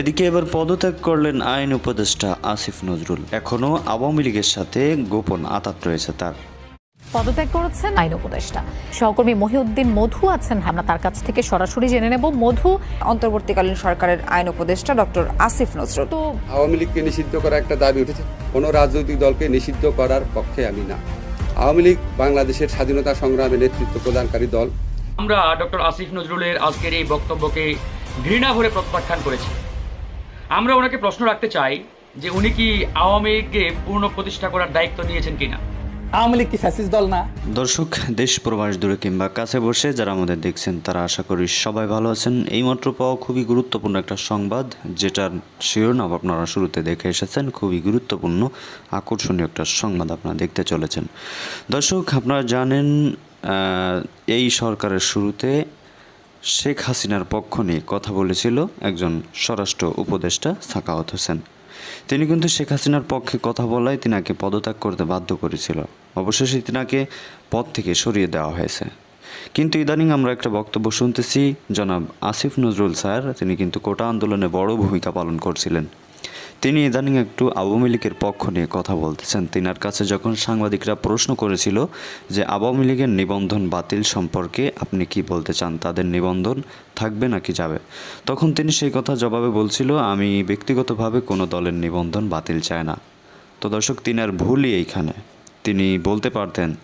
এদিকে এবার পদত্যাগ করলেন আইন উপদেষ্টা আসিফ নজরুল। এখনও আওয়ামী লীগের সাথে গোপন আতাত রয়েছে তার। পদত্যাগ করেছেন আইন উপদেষ্টা। সহকর্মী মহিউদ্দিন মধু আছেন আমরা তার কাছ থেকে সরাসরি জেনে নেব। মধু অন্তর্বর্তীকালীন সরকারের আইন উপদেষ্টা ডক্টর আসিফ নজরুল। তো আওয়ামী লীগকে নিষিদ্ধ করা একটা দাবি উঠেছে। কোনো রাজনৈতিক দলকে নিষিদ্ধ করার পক্ষে আমি না। আওয়ামী লীগ বাংলাদেশের স্বাধীনতা সংগ্রামে নেতৃত্ব প্রদানকারী দল। আমরা ডক্টর আসিফ নজরুলের আজকের এই বক্তব্যকে ঘৃণা ভরে প্রত্যাখ্যান করেছি। আমরা ওনাকে প্রশ্ন রাখতে চাই যে উনি কি আওয়ামী লীগকে পূর্ণ প্রতিষ্ঠা করার দায়িত্ব নিয়েছেন কিনা? আওয়ামী লীগ কি ফ্যাসিস্ট দল না? দর্শক দেশ প্রবাস দূরে কিংবা কাছে বসে যারা আমাদের দেখছেন তারা আশা করি সবাই ভালো আছেন। এইমাত্র পাওয়া খুবই গুরুত্বপূর্ণ একটা সংবাদ যেটার শিরোনাম আপনারা শুরুতে দেখে এসেছেন। খুবই গুরুত্বপূর্ণ আকর্ষণীয় একটা সংবাদ আপনারা দেখতে চলেছেন। দর্শক আপনারা জানেন এই সরকারের শুরুতে শেখ হাসিনার পক্ষ নিয়ে কথা বলেছিল একজন স্বরাষ্ট্র উপদেষ্টা সাকাওয়াত হোসেন। তিনি কিন্তু শেখ হাসিনার পক্ষে কথা বলায় তিনাকে পদত্যাগ করতে বাধ্য করেছিল। অবশেষে তিনাকে পদ থেকে সরিয়ে দেওয়া হয়েছে। কিন্তু ইদানিং আমরা একটা বক্তব্য শুনতেছি, জনাব আসিফ নজরুল স্যার, তিনি কিন্তু কোটা আন্দোলনে বড় ভূমিকা পালন করছিলেন। তিনি ইদানিং একটু আওয়ামী লীগের পক্ষ নিয়ে কথা বলতেছেন। তিনার কাছে যখন সাংবাদিকরা প্রশ্ন করেছিল যে আওয়ামী লীগের নিবন্ধন বাতিল সম্পর্কে আপনি কি বলতে চান, তাদের নিবন্ধন থাকবে নাকি যাবে? তখন তিনি সেই কথা জবাবে বলছিল, আমি ব্যক্তিগতভাবে কোনো দলের নিবন্ধন বাতিল চাই না। তো দর্শক তিনি আর ভুলই এইখানে। তিনি বলতে পারতেন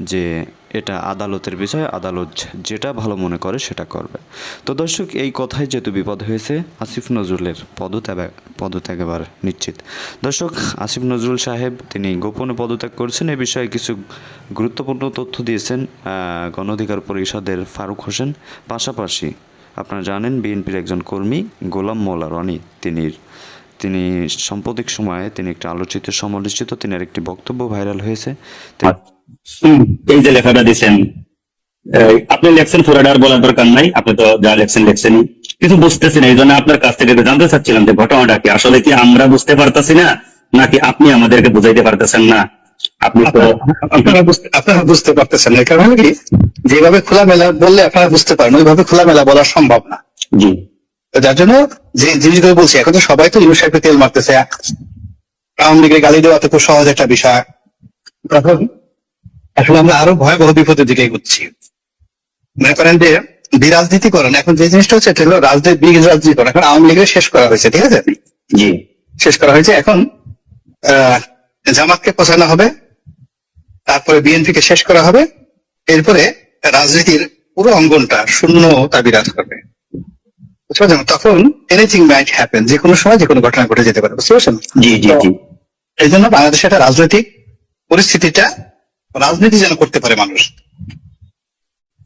যে এটা আদালতের বিষয় আদালত যেটা ভালো মনে করে সেটা করবে। তো দর্শক এই কথাই যেহেতু বিপদ হয়েছে আসিফ নজরুলের পদত্যাগ পদত্যাগ এবার নিশ্চিত। দর্শক আসিফ নজরুল সাহেব তিনি গোপনে পদত্যাগ করেছেন। এ বিষয়ে কিছু গুরুত্বপূর্ণ তথ্য দিয়েছেন আহ, গণ অধিকার পরিষদের ফারুক হোসেন। পাশাপাশি আপনারা জানেন বিএনপির একজন কর্মী গোলাম মোলা রনি তিনি তিনি সাম্প্রতিক সময়ে তিনি একটা আলোচিত সমালোচিত তিনি একটি বক্তব্য ভাইরাল হয়েছে। হুম, এই যে লেখাটা দিচ্ছেন আপনি লেখছেন ফুরাডার বলার দরকার নাই আপনি তো যা লেখছেন লেখছেন কিছু বুঝতেছেন এই জন্য আপনার কাছ থেকে জানতে চাচ্ছিলাম যে ঘটনাটা কি আসলে কি আমরা বুঝতে পারতেছি না নাকি আপনি আমাদেরকে বুঝাইতে পারতেছেন না? আপনি তো আপনারা বুঝতে আপনারা বুঝতে পারতেছেন না কারণ কি? যেভাবে খোলামেলা বললে আপনারা বুঝতে পারেন ওইভাবে খোলামেলা বলা সম্ভব না। জি। যার জন্য যে জিনিসগুলো বলছি এখন তো সবাই তো ইউনুস সাহেবকে তেল মারতেছে। আওয়ামী লীগের গালি দেওয়া তো খুব সহজ একটা বিষয়। তখন আসলে আমরা আরও ভয়াবহ বিপদের দিকে এগোচ্ছি। মনে করেন যে বিরাজনীতিকরণ এখন যে জিনিসটা হচ্ছে এটা হলো রাজনীতি বিগ রাজনীতিকরণ এখন আওয়ামী লীগের শেষ করা হয়েছে ঠিক আছে? জি। শেষ করা হয়েছে। এখন আহ, জামাতকে পচানো হবে তারপরে বিএনপি কে শেষ করা হবে। এরপরে রাজনীতির পুরো অঙ্গনটা শূন্যতা বিরাজ করবে। বুঝতে পারছেন? তখন এনিথিং মাইট হ্যাপেন যে কোনো সময় যে কোনো ঘটনা ঘটে যেতে পারে বুঝতে পারছেন? জি জি জি। এই জন্য বাংলাদেশে একটা রাজনৈতিক পরিস্থিতিটা রাজনীতি যেন করতে পারে মানুষ।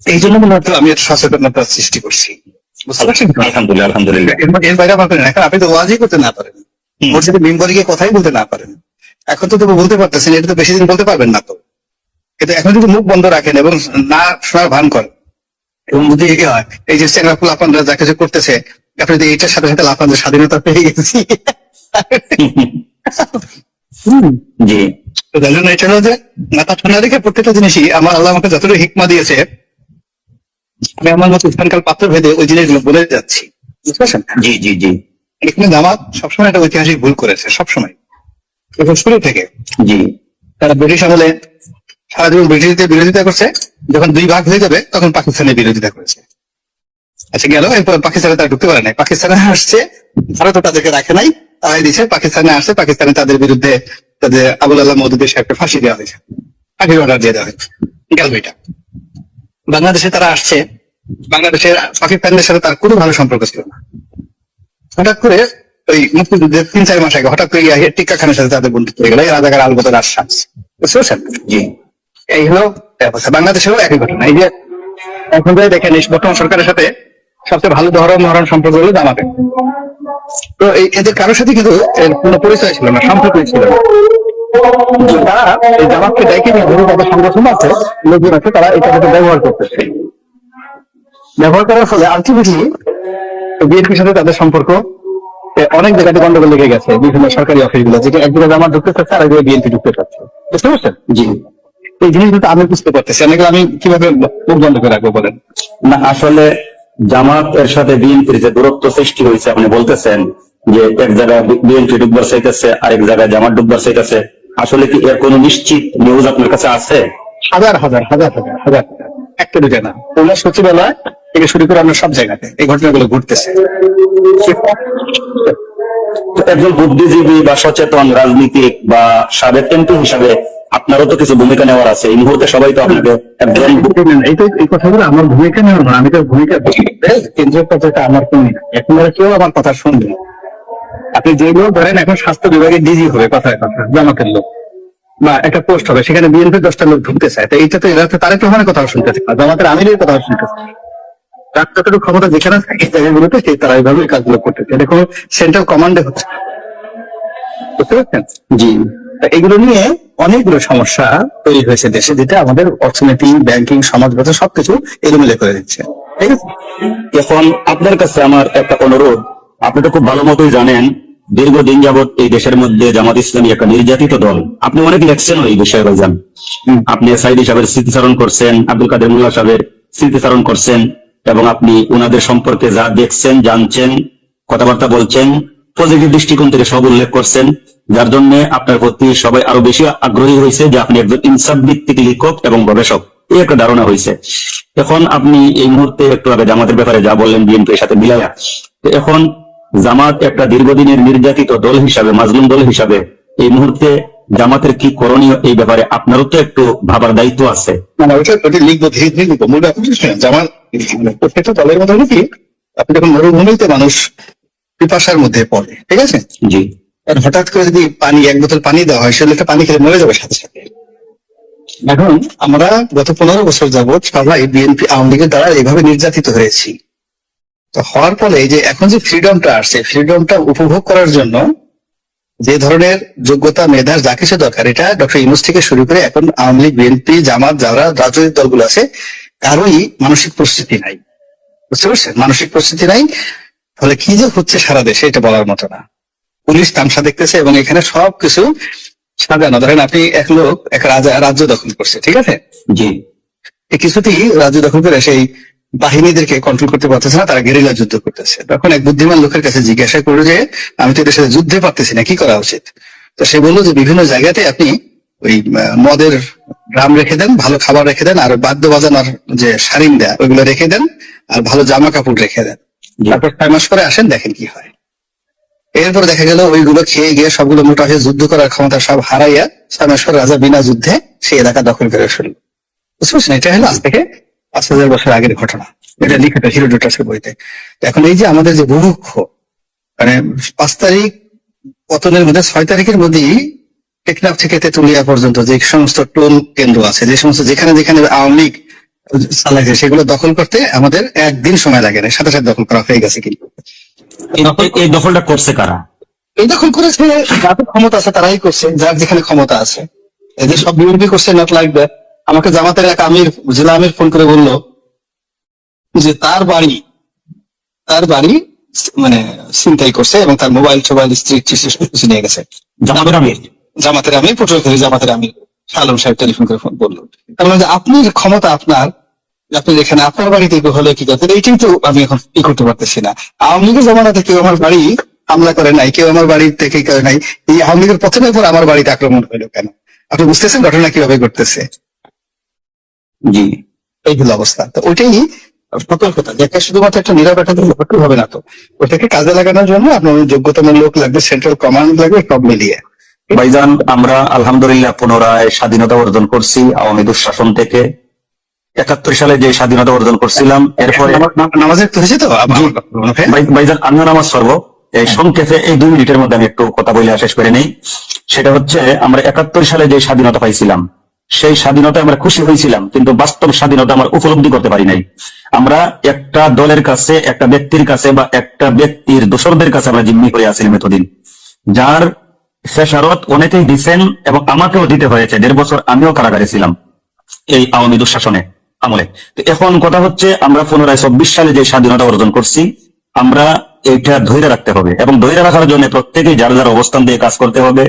এই জন্য মূলত আমি একটা সচেতনতা সৃষ্টি করছি। বুঝতে পারছেন? আলহামদুলিল্লাহ আলহামদুলিল্লাহ। এর- বাইরে আমার এখন আপনি তো ওয়াজই করতে না পারেন। মসজিদে মেম্বারে গিয়ে কথাই বলতে না পারেন। এখন তো তবু বলতে পারতেছেন এটা তো বেশি দিন বলতে পারবেন না তো। কিন্তু এখন যদি মুখ বন্ধ রাখেন এবং না শোনার ভান করেন এবং যদি হয়? এই যে যা কিছু করতেছে আপনি যদি এইটার সাথে সাথে স্বাধীনতা পেয়ে গেছি। জি। তো তাই জন্য এটা হলো যে মাথা ঠান্ডা রেখে প্রত্যেকটা জিনিসই আমার আল্লাহ আমাকে যতটুকু হিকমা দিয়েছে আমি আমার মতো স্থানকাল পাত্র ভেদে ওই জিনিসগুলো বলে যাচ্ছি। বুঝতে পারছেন? জি জি জি। এখানে জামাত সবসময় একটা ঐতিহাসিক ভুল করেছে সবসময়। এবং শুরু থেকে জি। তারা ব্রিটিশ আমলে সারা জীবন ব্রিটিশদের বিরোধিতা করছে যখন দুই ভাগ হয়ে যাবে, তখন পাকিস্তানের বিরোধিতা করেছে। আচ্ছা গেল, এরপর পাকিস্তানে তারা ঢুকতে পারে নাই। পাকিস্তানে আসছে, ভারত তাদেরকে রাখে নাই, তারাই দিচ্ছে পাকিস্তানে আসছে, পাকিস্তানে তাদের বিরুদ্ধে তাদের আবুল আল্লাহ মদুদের সাহেবকে ফাঁসি দেওয়া হয়েছে। ফাঁসির অর্ডার দিয়ে দেওয়া হয়েছে। গেল এটা বাংলাদেশে তারা আসছে। বাংলাদেশের পাকিস্তানের সাথে তার কোনো ভালো সম্পর্ক ছিল না। হঠাৎ করে ওই মুক্তিযুদ্ধের তিন চার মাস আগে, হঠাৎ করে টিক্কা খানের সাথে তাদের বন্ধুত্ব হয়ে গেল। রাজাকার আলবতের আশ্বাস বুঝতে পারছেন? এই হলো অবস্থা বাংলাদেশেরও একই ঘটনা। এই যে এখন যে দেখেন বর্তমান সরকারের সাথে সবচেয়ে ভালো ধরন মহরণ সম্পর্ক হলো জামাতে। তো এই এদের কারোর সাথে কিন্তু কোনো পরিচয় ছিল না, সম্পর্কই ছিল না। তারা এই জামাতকে ডেকে নিয়ে ধরে তাদের সংগঠন আছে, লোকজন আছে, তারা ব্যবহার করতেছে। ব্যবহার করার ফলে আলটিমেটলি বিএনপির সাথে তাদের সম্পর্ক অনেক জায়গাতে গন্ডগোল লেগে গেছে, বিভিন্ন সরকারি অফিসগুলো যেটা একদিকে জামাত ঢুকতে চাচ্ছে আর একদিকে বিএনপি ঢুকতে চাচ্ছে। বুঝতে পারছেন? জি। এই জিনিসগুলো আমি বুঝতে পারতেছি অনেক আমি কীভাবে মুখ বন্ধ করে রাখব বলেন? না আসলে জামাত এর সাথে বিএনপির যে দূরত্ব সৃষ্টি হয়েছে আপনি বলতেছেন যে এক জায়গায় বিএনপি ডুববার চাইতেছে আরেক জায়গায় জামাত ডুববার চাইতেছে। আসলে কি এর কোনো নিশ্চিত নিউজ আপনার কাছে আছে? হাজার হাজার হাজার হাজার হাজার। একটা দুটা না। খুলনা সচিবালয় থেকে শুরু করে আমরা সব জায়গাতে এই ঘটনাগুলো ঘটতেছে। একজন বুদ্ধিজীবী বা সচেতন রাজনীতিক বা সাবেক এমপি হিসাবে আপনারও তো কিছু ভূমিকা নেওয়ার আছে। এই মুহূর্তে সবাই তো আপনাকে একজন এই কথাগুলো আমার ভূমিকা নেওয়ার না আমি তো ভূমিকা কেন্দ্রীয় পর্যায়ে আমার কোনই না এখন কেউ আমার কথা শুনবে আপনি যেগুলো ধরেন এখন স্বাস্থ্য বিভাগে ডিজি হবে কথায় কথা জামাতের লোক। বা একটা পোস্ট হবে সেখানে বিএনপি দশটা লোক ঢুকতে চায়। তো এইটা তো এরা তো তারেক রহমানের কথা শুনতেছে না জামাতের আমিরের কথা শুনতেছে যার যতটুকু ক্ষমতা যেখানে থাকে এই জায়গাগুলোতে সেই তারা এইভাবে এই কাজগুলো করতেছে এটা কোনো সেন্ট্রাল কমান্ডে হচ্ছে বুঝতে পারছেন? জি। এগুলো নিয়ে অনেকগুলো সমস্যা তৈরি হয়েছে দেশে যেটা আমাদের অর্থনীতি ব্যাংকিং সমাজগত সবকিছু এলোমেলো করে দিচ্ছে। ঠিক আছে? এখন আপনার কাছে আমার একটা অনুরোধ। আপনি তো খুব ভালো মতোই জানেন দীর্ঘদিন যাবৎ এই দেশের মধ্যে জামাত ইসলামী একটা নির্যাতিত দল। আপনি অনেক লেখছেন এই বিষয়ে ভাইজান। আপনি সাইদ সাহেবের স্মৃতিচারণ করছেন আব্দুল কাদের মুল্লা সাহেবের স্মৃতিচারণ করছেন এবং আপনি ওনাদের সম্পর্কে যা দেখছেন জানছেন কথাবার্তা বলছেন পজিটিভ দৃষ্টিকোণ থেকে সব উল্লেখ করছেন যার জন্য আপনার প্রতি সবাই আরও বেশি আগ্রহী হয়েছে যে আপনি একজন ইনসাফ ভিত্তিক লেখক এবং গবেষক। এই একটা ধারণা হয়েছে। এখন আপনি এই মুহূর্তে একটু আগে জামাতের ব্যাপারে যা বললেন বিএনপির সাথে মিলাইয়া তো এখন জামাত একটা দীর্ঘদিনের নির্যাতিত দল হিসাবে মাজলুম দল হিসাবে এই মুহূর্তে জামাতের কি করণীয় এই ব্যাপারে আপনারও তো একটু ভাবার দায়িত্ব আছে। ওইটা ওটা লিখব ধীরে ধীরে লিখব। মূল ব্যাপারটা শুনেন যে আমার প্রত্যেকটা দলের মধ্যে কি আপনি যখন মরুভূমিতে মানুষ পিপাসার মধ্যে পড়ে ঠিক আছে? জি। আর হঠাৎ করে যদি পানি, এক বোতল পানি দেওয়া হয় সেটা পানি খেলে মরে যাবে সাথে সাথে। এখন আমরা গত পনেরো বছর যাবৎ সবাই বিএনপি আওয়ামী লীগের দ্বারা এইভাবে নির্যাতিত হয়েছি। তো হওয়ার ফলে যে এখন যে ফ্রিডমটা আসছে, ফ্রিডমটা উপভোগ করার জন্য যে ধরনের যোগ্যতা, মেধা, যা কিছু দরকার, এটা ডক্টর ইউনুস থেকে শুরু করে এখন আওয়ামী লীগ, বিএনপি, জামাত, যারা রাজনৈতিক দলগুলো আছে, কারোই মানসিক প্রস্তুতি নাই। বুঝতে পারছেন? মানসিক প্রস্তুতি নাই। ফলে কি যে হচ্ছে সারা দেশে, এটা বলার মতো না। পুলিশ তামসা দেখতেছে এবং এখানে সবকিছু সাজানো। ধরেন আপনি এক লোক এক রাজা রাজ্য দখল করছে ঠিক আছে? জি। কিছুতেই রাজ্য দখল করে সেই বাহিনীদেরকে কন্ট্রোল করতে পারতেছে না তারা গেরিলা যুদ্ধ করতেছে। তখন এক বুদ্ধিমান লোকের কাছে জিজ্ঞাসা করল যে আমি তো এদের সাথে যুদ্ধে পারতেছি না কি করা উচিত? তো সে বলল যে বিভিন্ন জায়গাতে আপনি ওই মদের ড্রাম রেখে দেন ভালো খাবার রেখে দেন আর বাদ্য বাজানোর যে সারিং দেয়া ওইগুলো রেখে দেন আর ভালো জামা কাপড় রেখে দেন। তারপর ছয় মাস পরে আসেন দেখেন কি হয়। এরপর দেখা গেল ওইগুলো খেয়ে গিয়ে সবগুলো মোটা হয়ে যুদ্ধ করার ক্ষমতা সব হারাইয়া পরে রাজা বিনা যুদ্ধে সেই এলাকা দখল করে ফেলল। বুঝতে পারছেন? এটা হলো আজ থেকে পাঁচ হাজার বছর আগের ঘটনা। এটা লিখিত হিরোডোটাসের বইতে। এখন এই যে আমাদের যে বুভুক্ষ মানে পাঁচ তারিখ পতনের মধ্যে, ছয় তারিখের মধ্যেই টেকনাফ থেকে তেতুলিয়া পর্যন্ত যে সমস্ত টোল কেন্দ্র আছে, যে সমস্ত যেখানে যেখানে আওয়ামী লীগ চালাইছে, সেগুলো দখল করতে আমাদের একদিন সময় লাগে না। সাথে সাথে দখল করা হয়ে গেছে কিন্তু। এই- দখলটা করছে কারা? এই দখল করেছে যাদের ক্ষমতা আছে তারাই করছে যার যেখানে ক্ষমতা আছে। এদের সব বিএনপি করছে নট দ্যাট আমাকে জামাতের এক আমির জেলা আমির ফোন করে বলল যে তার বাড়ি তার বাড়ি মানে ছিনতাই করছে এবং তার মোবাইল টোবাইল স্ত্রী কিছু নিয়ে গেছে। জামাতের আমির? জামাতের আমির পটুয়াখালী জামাতের আমির আলম সাহেব টেলিফোন করে ফোন বলল তার মানে যে আপনি ক্ষমতা আপনার আপনি এখানে আপনার বাড়িতে হলে কি করতেন এইটাই তো আমি এখন ই করতে পারতেছি না। আওয়ামী লীগের জমানাতে কেউ আমার বাড়ি হামলা করে নাই, কেউ আমার বাড়ি থেকে করে নাই। এই আওয়ামী লীগের প্রথমের পর আমার বাড়িতে আক্রমণ হইল কেন? আপনি বুঝতেছেন ঘটনা কীভাবে ঘটতেছে? জি এইগুলো অবস্থা। তো ওইটাই সতর্কতা যে একটা শুধুমাত্র একটা নীরব একটা ঘটতে হবে না তো। ওটাকে কাজে লাগানোর জন্য আপনার যোগ্যতম লোক লাগবে সেন্ট্রাল কমান্ড লাগবে, সব মিলিয়ে। ভাইজান, আমরা আলহামদুলিল্লাহ পুনরায় স্বাধীনতা অর্জন করছি, আওয়ামী দুঃশাসন থেকে। একাত্তর সালে যে স্বাধীনতা অর্জন করছিলাম এরপরে নামাজের হয়েছে তো? হ্যাঁ? ভাইজান আমিও নামাজ পড়ব। এই সংক্ষেপে এই দুই মিনিটের মধ্যে আমি একটু কথা বলে শেষ করে নেই। সেটা হচ্ছে আমরা একাত্তর সালে যে স্বাধীনতা পাইছিলাম সেই স্বাধীনতা আমরা খুশি হয়েছিলাম কিন্তু বাস্তব স্বাধীনতা আমরা উপলব্ধি করতে পারি নাই। আমরা একটা দলের কাছে একটা ব্যক্তির কাছে বা একটা ব্যক্তির দোসরদের কাছে আমরা জিম্মি করে আসছিলাম এতদিন। যার শেষারত অনেকেই দিচ্ছেন এবং আমাকেও দিতে হয়েছে। দেড় বছর আমিও কারাগারে ছিলাম এই আওয়ামী দুঃশাসনে। আমলে। তো এখন কথা হচ্ছে, আমরা পুনরায় চব্বিশ সালে যে স্বাধীনতা অর্জন করছি, আমরা এইটা ধৈর্য রাখতে হবে। এবং ধৈর্য রাখার জন্য প্রত্যেকেই যার যার অবস্থান দিয়ে কাজ করতে হবে।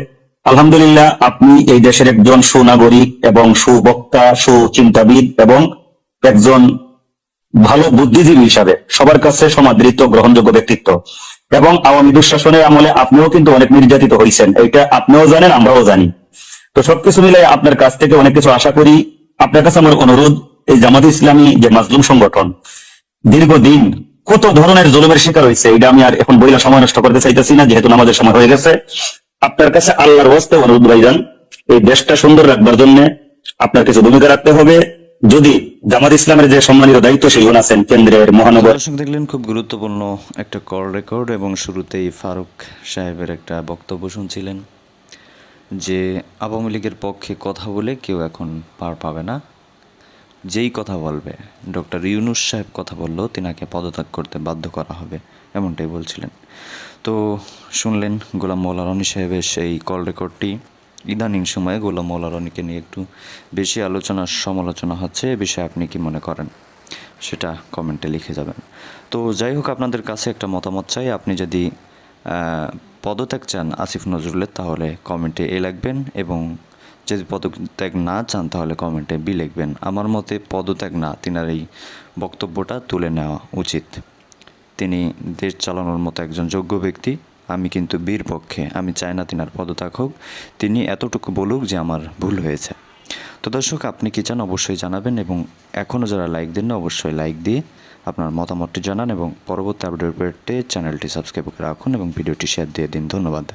আলহামদুলিল্লাহ, আপনি এই দেশের একজন সুনাগরিক এবং সুবক্তা, সুচিন্তাবিদ এবং একজন ভালো বুদ্ধিজীবী হিসাবে সবার কাছে সমাদৃত, গ্রহণযোগ্য ব্যক্তিত্ব। এবং আওয়ামী দুঃশাসনের আমলে আপনিও কিন্তু অনেক নির্যাতিত হয়েছেন এটা আপনিও জানেন, আমরাও জানি। তো সবকিছু মিলে আপনার কাছ থেকে অনেক কিছু আশা করি। আপনার কাছে আমার অনুরোধ এই জামাত ইসলামী যে মাজলুম সংগঠন, দীর্ঘদিন কত ধরনের জুলুমের শিকার হয়েছে, এটা আমি আর এখন বইলা সময় নষ্ট করতে চাইতেছি না, যেহেতু আমাদের সময় হয়ে গেছে। আপনার কাছে আল্লাহর হস্তে অনুরোধ ভাইজান, এই দেশটা সুন্দর রাখবার জন্য আপনার কিছু ভূমিকা রাখতে হবে। যদি জামাত ইসলামের যে সম্মানিত দায়িত্বশীল আছেন, কেন্দ্রের মহানগর দেখলেন, খুব গুরুত্বপূর্ণ একটা কল রেকর্ড এবং শুরুতেই ফারুক সাহেবের একটা বক্তব্য শুনছিলেন যে, আওয়ামী লীগের পক্ষে কথা বলে কেউ এখন পার পাবে না। যেই কথা বলবে, ডক্টর ইউনুস সাহেব কথা বললেও তিনাকে পদত্যাগ করতে বাধ্য করা হবে, এমনটাই বলছিলেন। তো শুনলেন গোলাম মৌলা রনি সাহেবের সেই কল রেকর্ডটি। ইদানিং সময়ে গোলাম মৌলা রনিকে নিয়ে একটু বেশি আলোচনা, সমালোচনা হচ্ছে, এ বিষয়ে আপনি কি মনে করেন? সেটা কমেন্টে লিখে যাবেন। তো যাই হোক, আপনাদের কাছে একটা মতামত চাই, আপনি যদি পদত্যাগ চান আসিফ নজরুলের, তাহলে কমেন্টে এ লাগবেন এবং যদি পদত্যাগ না চান, তাহলে কমেন্টে বি লিখবেন। আমার মতে পদত্যাগ না, তিনার এই বক্তব্যটা তুলে নেওয়া উচিত। তিনি দেশ চালানোর মতো একজন যোগ্য ব্যক্তি, আমি কিন্তু বীর পক্ষে, আমি চাই না তিনার পদত্যাগ হোক। তিনি এতটুকু বলুক যে আমার ভুল হয়েছে। তো দর্শক, আপনি কি চান অবশ্যই জানাবেন এবং এখনও যারা লাইক দেন না অবশ্যই লাইক দিয়ে আপনার মতামতটি জানান এবং পরবর্তী আপডেট চ্যানেলটি সাবস্ক্রাইব করে রাখুন এবং ভিডিওটি শেয়ার দিয়ে দিন। ধন্যবাদ।